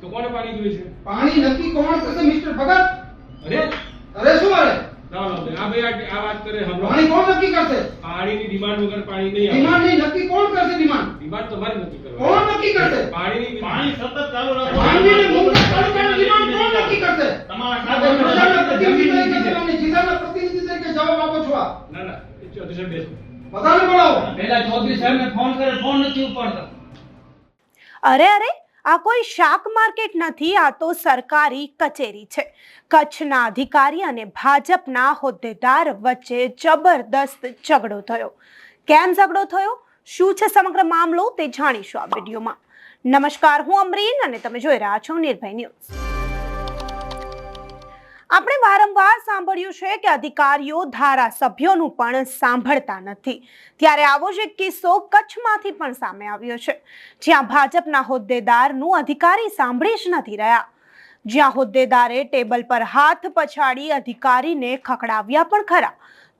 તો કોને પાણી જોઈએ છે? પાણી નક્કી કોણ કરશે મિસ્ટર ભગત? અરે! અરે શું અરે? આ ભાઈ આ- વાત કરે હમણાં. પાણી કોણ નક્કી કરશે? પાણીની ડિમાન્ડ વગર પાણી નહીં ડિમાન્ડ નહીં નક્કી કોણ કરશે ડિમાન્ડ? ડિમાન્ડ તમારે નક્કી કરવાની. કોણ નક્કી કરશે? પાણીની પાણી સતત ચાલુ રાખો. પાણીની મુક્ત કરવાની ડિમાન્ડ કોણ નક્કી કરશે? તમારા પ્રજાના પ્રતિનિધિ તરીકે તમે જિલ્લાના પ્રતિનિધિ તરીકે જવાબ આપો છો આ. ના ના એ બેસો. બધાને બોલાવો. પેલા ચૌધરી સાહેબને ફોન કરે ફોન નથી ઉપાડતા. અરે અરે આ કોઈ શાક માર્કેટ નથી, આ તો સરકારી કચેરી છે. કચ્છના અધિકારી અને ભાજપના હોદ્દેદાર વચ્ચે જબરદસ્ત ઝઘડો થયો. કેમ ઝઘડો થયો? શું છે સમગ્ર મામલો? તે જાણીશું આ વિડીયોમાં. નમસ્કાર, હું અમરીન અને તમે જોઈ રહ્યા છો નિર્ભય ન્યૂઝ. આપણે વારંવાર સાંભળ્યું છે કે અધિકારીઓ ધારાસભ્યોનું પણ સાંભળતા નથી. ત્યારે આવો જ એક કિસ્સો કચ્છમાંથી પણ સામે આવ્યો છે. જ્યાં ભાજપના હોદ્દેદારનું અધિકારી સાંભળી જ નથી રહ્યા. જ્યાં હોદ્દેદારે ટેબલ પર હાથ પછાડી અધિકારીને ખખડાવ્યા પણ ખરા.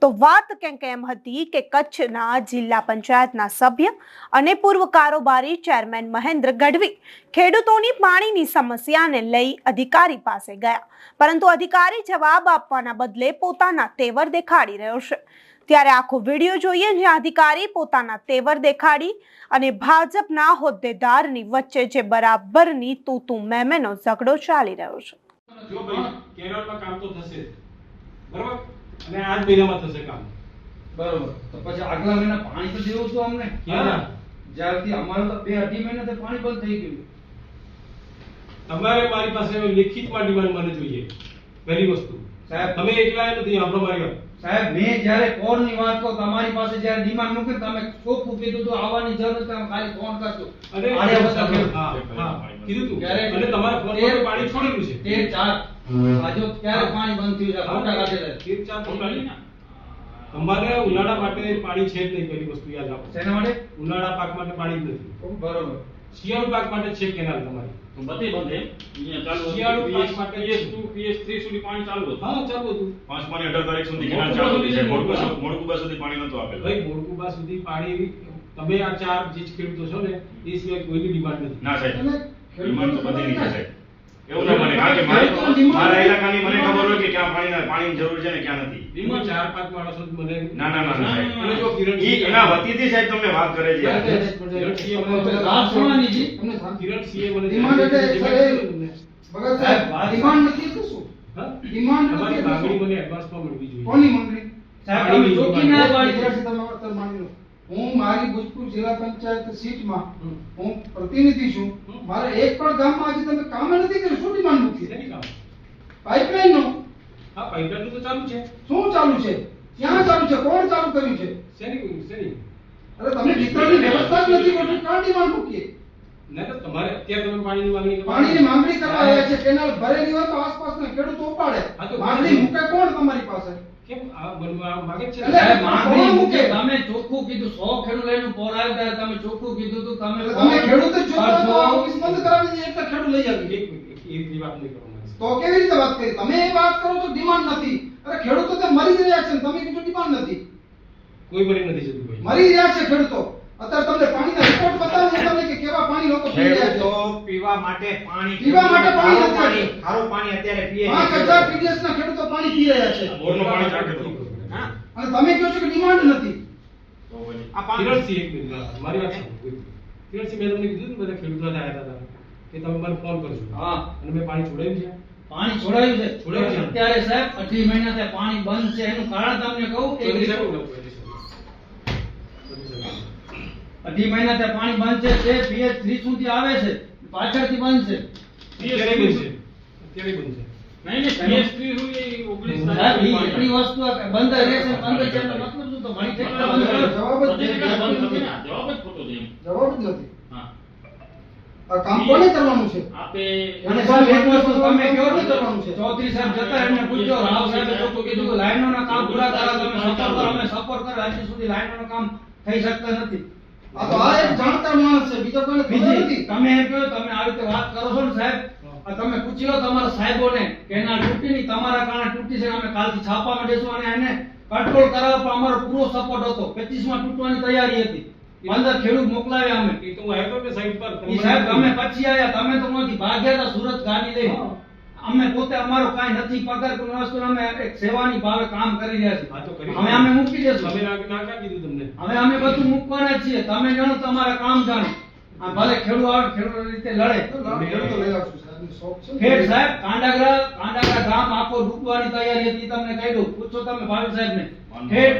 તો વાત કંઈક એમ હતી કે કચ્છના જિલ્લા પંચાયતના સભ્ય અને પૂર્વ કારોબારી ચેરમેન મહેન્દ્ર ગઢવી ખેડૂતોની પાણીની સમસ્યાને લઈ અધિકારી પાસે ગયા. પરંતુ અધિકારી જવાબ આપવાના બદલે પોતાના તેવર દેખાડી રહ્યો છે. ત્યારે આખો વીડિયો જોઈએ જ્યાં અધિકારી પોતાના તેવર દેખાડી અને ભાજપના હોદ્દેદારની વચ્ચે જે બરાબરની તૂતું મેમેનો ઝઘડો ચાલી રહ્યો છે. જો ભાઈ કેરળમાં કામ તો થશે બરાબર? અને આ મહિનામાં થશે કામ. બરોબર. તો પછી આગલા મહિના પાણી તો દેવું હતું અમને. જ્યારથી અમારે તો બે અઢી મહિનાથી પાણી બંધ થઈ ગયું. તમારે મારી પાસે લિખિતમાં ડિમાન્ડ મને જોઈએ. પહેલી વસ્તુ. સાહેબ તમે એકલા નથી આપણો મારી વાત. સાહેબ મેં જ્યારે ની વાત કહું તમારી પાસે જ્યારે ડિમાન્ડ મૂકી તમે ખૂબ કીધું દીધું આવવાની જરૂર નથી તમે ખાલી ફોન કરશો અને હા, કીધું તું. ક્યારે? અને તમારા ફોન પર પાણી છોડેલું છે. તે ચાર. આજો ક્યારે પાણી બંધ થયું છે? ફોટા કાઢેલા છે. તીર ચાર ફોટાની લઈ તમારે ઉનાળા માટે પાણી છે જ નહીં પહેલી વસ્તુ યાદ રાખો. શેના માટે? ઉનાળા પાક માટે પાણી જ નથી. બરોબર. શિયાળુ પાક માટે છે કેનાલ તમારી. બધી બંધ અહીંયા ચાલુ શિયાળુ પાક માટે પીએસ two, પીએસ three સુધી પાણી ચાલુ હતું. હા ચાલુ હતું. પાંચમાની અઢાર તારીખ સુધી કેનાલ ચાલુ હતી છે. સુધી પાણી નહોતું આપેલું. ભાઈ મોડકુબા સુધી પાણી તમે આ ચાર જે ખેડૂતો છો ને એ સિવાય કોઈની ડિમાન્ડ નથી. ના સાહેબ. ડિમાન્ડ તો બધી નીચે સાહેબ. એવું ના બને. કારણ કે મારે- મારા ઇલાકાની મને ખબર હોય કે ક્યાં પાણીના પાણીની જરૂર છે ને ક્યાં નથી. એમાં ચાર પાંચ માણસો મને ના ના ના ના. સાહેબ. અને જો કિરણ ઈ એના વતીથી સાહેબ તમને વાત કરે છે. વાત સુનાની જી. તમને કિરણ સિંહે મને ડિમાન્ડ એટલે. ભગત સાહેબ, ડિમાન્ડ નથી તો શું? ડિમાન્ડ નથી તો માંગણી શું? મને એડવાન્સમાં મળવી જોઈએ. કોની માંગણી? સાહેબ તમે ચોખ્ખી ના પાડી છે. વિદ્યાર્થી હું મારી ભોજપુર જિલ્લા પંચાયત સીટમાં હું પ્રતિનિધિ છું. મારે એક પણ ગામમાં આજે તમે કામ નથી કર્યું. શું ડિમાન્ડ મૂકી? પાઇપલાઇનનું હા પાઇપલાઇનનું તો ચાલુ છે. શું ચાલુ છે? ક્યાં ચાલુ છે? કોણ ચાલુ કર્યું છે? શેની શેની? અરે તમે વિતરણની વ્યવસ્થા જ નથી કરતી કાં ડિમાન્ડ મૂકીએ? ના તો તમારે અત્યારે તમે પાણીની માંગણી પાણીની માંગણી કરવા આવ્યા છે. કેનાલ ભરેલી હોય તો આસપાસના ખેડૂતો ઉપાડે. માંગણી મૂકે કોણ તમારી પાસે? કેમ આ બનવા માંગે છે? માંગણી મૂકે? કીધું સો ખેડૂત લઈને પોર આવ્યો ત્યારે તમે ચોખ્ખું કીધું તું તમે તમે ખેડૂત જ જોતા હોય ઓફિસ બંધ કરાવી એક ખેડૂત લઈ આવી. એક મિનિટ, એક વાત નહીં કરવાની તો કેવી રીતે વાત કરી? તમે એ વાત કરો તો ડિમાન્ડ નથી. અરે ખેડૂતો તો મરી રહ્યા છે તમે કીધું ડિમાન્ડ નથી. કોઈ મરી નથી જતું ભાઈ. મરી રહ્યા છે ખેડૂતો. અત્યારે તમને પાણીના રિપોર્ટ બતાવું તમને કે કેવા પાણી લોકો પી રહ્યા છે. પીવા માટે પાણી પીવા માટે પાણી નથી. ખારું પાણી અત્યારે પીએ છે પાંચ પીડીએસ ના ખેડૂતો પાણી પી રહ્યા છે. બોરનું પાણી ચાખે તો. હા? અને તમે કહો છો કે ડિમાન્ડ નથી. કિરણસિંહ એક મિનિટ મારી વાત કિરણસિંહ મેં તમને કીધું ને બધા ખેડૂતો આવ્યા હતા કે તમે મને ફોન કરજો. હા. અને મેં પાણી છોડાવ્યું છે. પાણી છોડાયું છે? છોડાયું છે. અત્યારે સાહેબ અઢી મહિનાથી પાણી બંધ છે. એનું કારણ તમને કહું પાણી બંધ છે. તે પીએચ થ્રી સુધી આવે છે. પાછળથી બંધ છે. અત્યારે અત્યારે નહીં સુધી ઓગણીસ એટલી વસ્તુ બંધ રહેશે બંધ છે મતલબ તો ઘણી ઠેકાણા જવાબ જ નથી. જગ્યાએ બંધ નથી ને. જવાબ જ ખોટો છે જવાબ જ નથી. હા. કામ કોને કરવાનું છે? આપે અને સાહેબ એક વસ્તુ તમે કહો કોને કરવાનું છે? ચૌધરી સાહેબ જતા એમને પૂછજો. રાવ સાહેબે ચોખ્ખું કીધું કે લાઈનોના કામ પૂરા કરવા તમે સપોર્ટ કરો. અમે સપોર્ટ કરો હજી સુધી લાઈનોના કામ થઈ શકતા નથી. આ તો આ એક જાણકાર માણસ છે બીજો કોઈને ખબર બીજી નથી. તમે એમ કહો તમે આવી રીતે વાત કરો છો ને સાહેબ તમે પૂછી લો તમારા સાહેબોને કે એના તૂટી નહીં તમારા કારણે તૂટી છે અમે કાલથી છાપામાં દેશું અને એને કંટ્રોલ કરાવવા અમારો પૂરો સપોર્ટ હતો. 25 માં તૂટવાની તૈયારી હતી. અંદર ખેડૂત મોકલાવ્યા અમે. એ તો હું આવ્યો તો સાઈડ પર? સાહેબ અમે પછી આયા. તમે તો નથી ભાગ્યા હતા સુરત ગાડી લઈને. અમે પોતે અમારો કાઈ નથી પગાર કોઈ વસ્તુ અમે એક સેવાની ભાવે કામ કરી રહ્યા છીએ. કરી હવે અમે મૂકી દેશું. અમે ના કીધું તમને. હવે અમે બધું મૂકવાના છીએ. તમે જાણો તો અમારા કામ જાણો. ભલે ખેડૂત આવે ખેડૂત રીતે લડે. ફેર સાહેબ કાંડાગરા કાંડાગરા ગામ આખો ડૂબવાની તૈયારી હતી તમને કહી દઉં. પૂછો તમે ભાવી સાહેબ ને ફેર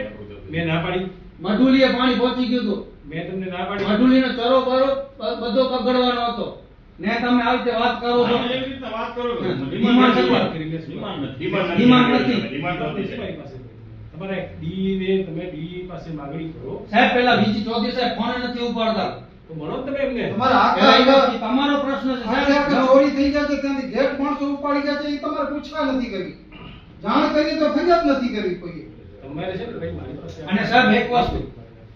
મેં ના પાડી. મધુલીએ પાણી પહોંચી ગયું હતું. મેં તમને ના પાડી. મઢુલીનો ચરો બરો બધો કગડવાનો હતો. ને તમે આવી રીતે વાત કરો છો. એવી વાત કરો ડિમાન્ડ નથી. નથી. ડિમાન્ડ નથી. ડિમાન્ડ નથી. તમારી પાસે તમારે ડી ને તમે ડી પાસે માગણી કરો. સાહેબ પેલા બીજી ચોથી સાહેબ ફોન નથી ઉપાડતા? તો તમે એમને તમારે આખા પેલા એ આખા- વખતે તમારો પ્રશ્ન છે આખે આખે સાહેબ ચોરી થઈ જાય ત્યાંથી ગેટ માણસો ઉપાડી ગયા છે એ તમારે પૂછવા નથી કરી. જાણ કરી તો ફરિયાદ નથી કરી કોઈએ. તમારે છે ને ભાઈ મારી પાસે અને સાહેબ એક વસ્તુ.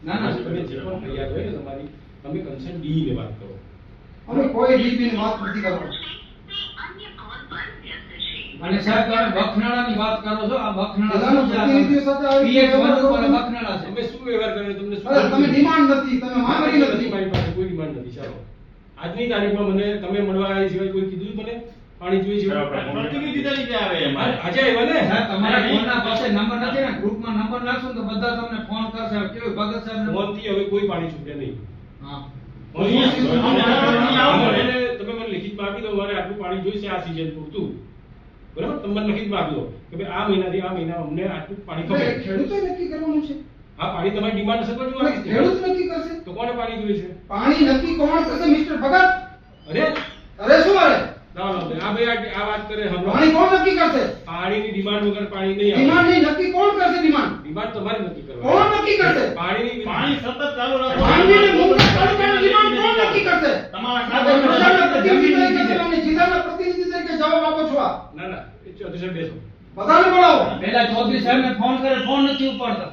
ના ના તમે જે પણ ફરિયાદ હોય ને તમારી તમે કન્સર્ન ડી ને વાત કરો. અમે કોઈ ડીપી ની વાત નથી કરવાની. અને સાહેબ તમે બખનાળાની વાત કરો છો આ બખનાળા સાથે આવી પીએચ. બખનાળા છે. તમે શું વ્યવહાર કર્યો? તમને શું તમે ડિમાન્ડ નથી તમે માંગણી નથી મારી પાસે કોઈ ડિમાન્ડ નથી ચાલો આજની તારીખમાં મને તમે મળવા આવ્યા સિવાય કોઈ કીધું મને? પાણી જોઈએ છે? પ્રતિનિધિ તરીકે આવે. આજે આવ્યા ને? તમારા ફોનના પાસે નંબર નથી ને? ગ્રુપમાં નંબર નાખશો તો બધા તમને ફોન કરશે. કેવું ભગત સાહેબ ફોનથી હવે કોઈ પાણી છૂટે નહીં. હા. તમે મને લિખિતમાં આપી દો મારે આટલું પાણી જોઈશે આ સિઝન પૂરતું. બરાબર? તમે મને લિખિતમાં આપી દો. કે ભાઈ આ મહિનાથી આ મહિના અમને આટલું પાણી ખબર. નક્કી કરવાનું છે. આ પાણી તમારી ડિમાન્ડ હશે જોવા ખેડૂત નક્કી કરશે. તો કોને પાણી જોઈએ છે? પાણી નક્કી કોણ કરશે? મિસ્ટર ભગત? અરે! અરે શું અરે ના ના આ ભાઈ આ- વાત કરે હમણાં. પાણી કોણ નક્કી કરશે? પાણીની ડિમાન્ડ વગર પાણી નહીં આવે. ડિમાન્ડની નક્કી કોણ કરશે ડિમાન્ડ ડિમાન્ડ તમારે નક્કી કરવા કોણ નક્કી કરશે? પાણીની પાણી સતત ચાલુ રાખો. પાણીની મુક્ત મુંબઈ તાલુકાની ડિમાન્ડ કોણ નક્કી કરશે? તમારા આ પ્રતિનિધિ તરીકે તમે જિલ્લાના પ્રતિનિધિ તરીકે જવાબ આપો છો આ. ના ના એ ચોથું સાહેબ બેસો. બધાને બોલાવો. પહેલા ચૌધરી સાહેબને ફોન કરે ફોન નથી ઉપાડતા.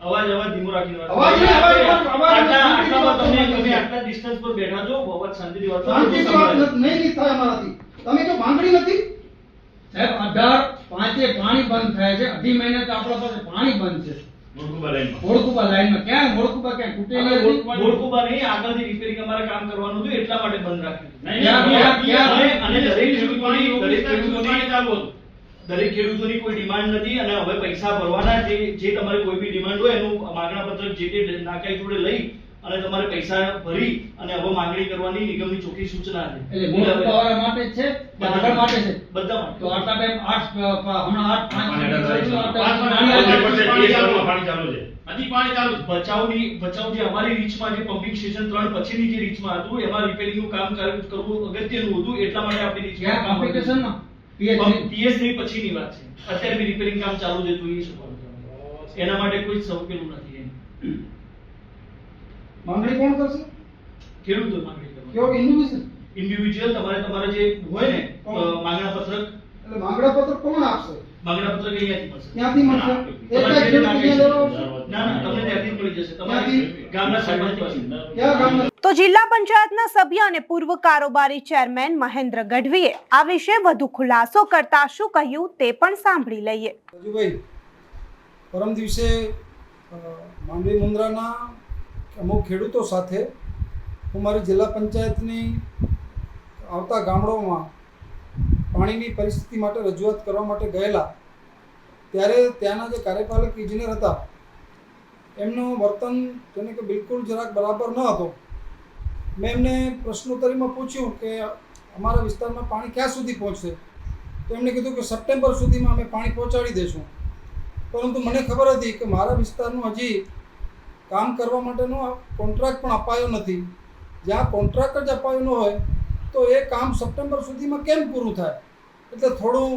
અવાજ અવાજ ધીમો રાખીને વાત અવાજ અવાજ આટલા તમે કરવાની તમે આટલા ડિસ્ટન્સ પર બેઠા છો અવાજ શાંતિથી વાત શાંતિથી વાત નહીં નહીં થાય અમારાથી. તમે તો માંગણી નથી? સાહેબ અઢાર પાંચે પાણી બંધ થાય છે અઢી મહિને તો આપણા પાસે પાણી બંધ છે. મોડકુબા લાઈનમાં ક્યાં મોડકુબા ક્યાં હતી? મોડકુબા નહીં આગળથી રિપેરિંગ અમારે કામ કરવાનું હતું એટલા માટે બંધ રાખ્યું અને દરેક ખેડૂતોની દરેક ખેડૂતોની ચાલુ હતું. દરેક ખેડૂતોની કોઈ ડિમાન્ડ નથી અને હવે પૈસા ભરવાના જે જે તમારે કોઈ બી ડિમાન્ડ હોય એનું માગણા પત્રક જે તે નાકાઈ જોડે લઈ અને તમારે પૈસા ભરી અને હવે માંગણી કરવાની નિગમની ચોખ્ખી સૂચના છે. એટલે મોડકુબાવાળા માટે છે આગળ માટે છે. બધા માટે. તો આટલા ટાઈમ આઠ હમણાં આઠ પાંચ ચાલુ છે. પાણી ચાલુ છે. હજી પાણી ચાલુ બચાવની બચાવ જે અમારી રીચમાં જે પમ્પિંગ સ્ટેશન ત્રણ પછીની જે રીચમાં હતું એમાં રિપેરિંગનું કામ કર- કરવું અગત્યનું હતું એટલા માટે આપણી રીચમાં કામ. કોમ્પિટિશનમાં પીએસની પછીની વાત છે. અત્યારે બી રિપેરિંગ કામ ચાલુ છે જોઈએ છે એના માટે કોઈ સૌ પેલું નથી એમ. માંગણી કોણ કરશે? ખેડૂતો માંગણી કરશે કેવો ઇન્ડિવિડ્યુઅલ ઇન્ડિવિડ્યુઅલ તમારે તમારા જે હોય ને માંગણા પત્રક? એટલે માંગણા પત્રક કોણ આપશે? માંગણા પત્રક અહીંયાથી મળશે. ત્યાંથી મળશે? એક તમારે જ જે ખેડૂત નાખે અહીંયા છે. લેવાનો આવશે? ના ના તમને ત્યાંથી મળી જશે. તમારે ગામના સરપંચ પાસે. ક્યાં ગામના? તો જિલ્લા પંચાયતના સભ્ય અને પૂર્વ કારોબારી ચેરમેન મહેન્દ્ર ગઢવીએ આ વિશે વધુ ખુલાસો કરતા શું કહ્યું તે પણ સાંભળી લઈએ. રાજુભાઈ પરમ દિવસે માંડવી મુન્દ્રાના અમુક ખેડૂતો સાથે હું મારી જિલ્લા પંચાયતની આવતા ગામડાઓમાં પાણીની પરિસ્થિતિ માટે રજૂઆત કરવા માટે ગયેલા, ત્યારે ત્યાંના જે કાર્યપાલક ઇજનેર હતા, એમનું વર્તન જેને કે બિલકુલ જરાક બરાબર ન હતો. મેં એમને પ્રશ્નોત્તરીમાં પૂછ્યું કે અમારા વિસ્તારમાં પાણી ક્યાં સુધી પહોંચશે? તો એમણે કીધું કે સપ્ટેમ્બર સુધીમાં અમે પાણી પહોંચાડી દઈશું પરંતુ મને ખબર હતી કે મારા વિસ્તારનું હજી કામ કરવા માટેનો કોન્ટ્રાક્ટ પણ અપાયો નથી. જ્યાં કોન્ટ્રાક્ટ જ અપાયો ન હોય, તો એ કામ સપ્ટેમ્બર સુધીમાં કેમ પૂરું થાય? એટલે થોડું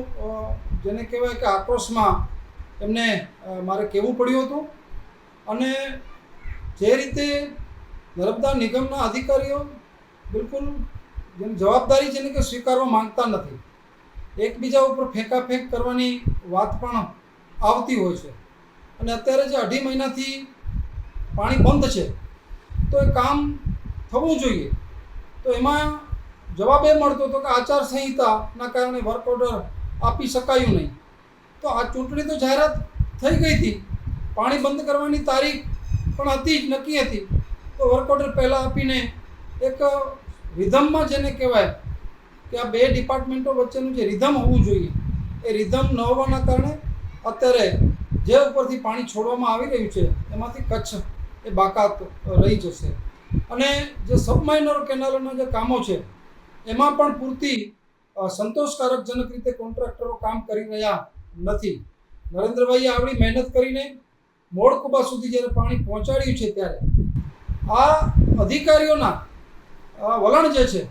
જેને કહેવાય કે આક્રોશમાં એમને મારે કહેવું પડ્યું હતું. અને જે રીતે નર્મદા નિગમના અધિકારીઓ બિલકુલ જેમ જવાબદારી છે ને કે સ્વીકારવા માંગતા નથી, એકબીજા ઉપર ફેંકાફેંક કરવાની વાત પણ આવતી હોય છે. અને અત્યારે જે અઢી મહિનાથી પાણી બંધ છે, તો એ કામ થવું જોઈએ. તો એમાં જવાબ એ મળતો હતો કે આચારસંહિતાના કારણે વર્ક ઓર્ડર આપી શકાયું નહીં. તો આ ચૂંટણી તો જાહેરાત થઈ ગઈ હતી. પાણી બંધ કરવાની તારીખ પણ હતી જ, નક્કી હતી. તો વર્ક ઓર્ડર પહેલાં આપીને એક રિધમમાં જેને કહેવાય કે આ બે ડિપાર્ટમેન્ટો વચ્ચેનું જે રિધમ હોવું જોઈએ, એ રિધમ ન હોવાના કારણે અત્યારે જે ઉપરથી પાણી છોડવામાં આવી રહ્યું છે, એમાંથી કચ્છ એ બાકાત રહી જશે. અને જે સબમાઇનર કેનાલોના જે કામો છે, એમાં પણ પૂરતી સંતોષકારકજનક રીતે કોન્ટ્રાક્ટરો કામ કરી રહ્યા નથી. નરેન્દ્રભાઈએ આવડી મહેનત કરીને મોડકુબા સુધી જ્યારે પાણી પહોંચાડ્યું છે ત્યારે, આ અધિકારીઓના વલણ જે છે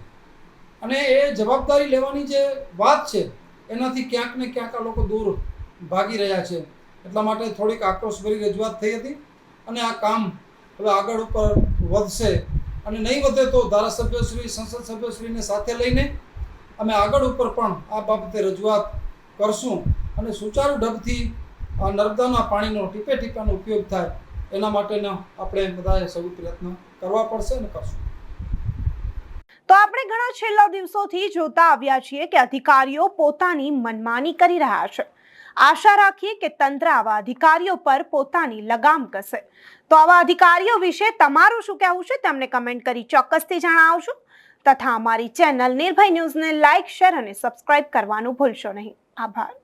અને એ જવાબદારી લેવાની જે વાત છે, એનાથી ક્યાંક ને ક્યાંક આ લોકો દૂર ભાગી રહ્યા છે. એટલા માટે થોડીક આક્રોશભરી રજૂઆત થઈ હતી. અને આ કામ હવે આગળ ઉપર વધશે અને નહીં વધે તો ધારાસભ્યશ્રી સંસદ સભ્યશ્રીને સાથે લઈને અમે આગળ ઉપર પણ આ બાબતે રજૂઆત કરશું અને સુચારુ ઢબથી આ નર્મદાના પાણીનો ટીપે ટીપાનો ઉપયોગ થાય એના માટેના આપણે બધાએ સૌ પ્રયત્ન કરવા પડશે અને કરશું. તો આપણે ઘણા છેલ્લા દિવસોથી જોતા આવ્યા છીએ કે અધિકારીઓ પોતાની મનમાની કરી રહ્યા છે. આશા રાખીએ કે તંત્ર આવા અધિકારીઓ પર પોતાની લગામ કસે. તો આવા અધિકારીઓ વિશે તમારું શું કહેવું છે? તેમને કમેન્ટ કરી ચોક્કસથી જણાવજો. તથા અમારી ચેનલ નિર્ભય ન્યૂઝને લાઇક શેર અને સબસ્ક્રાઇબ કરવાનું ભૂલશો નહીં. આભાર.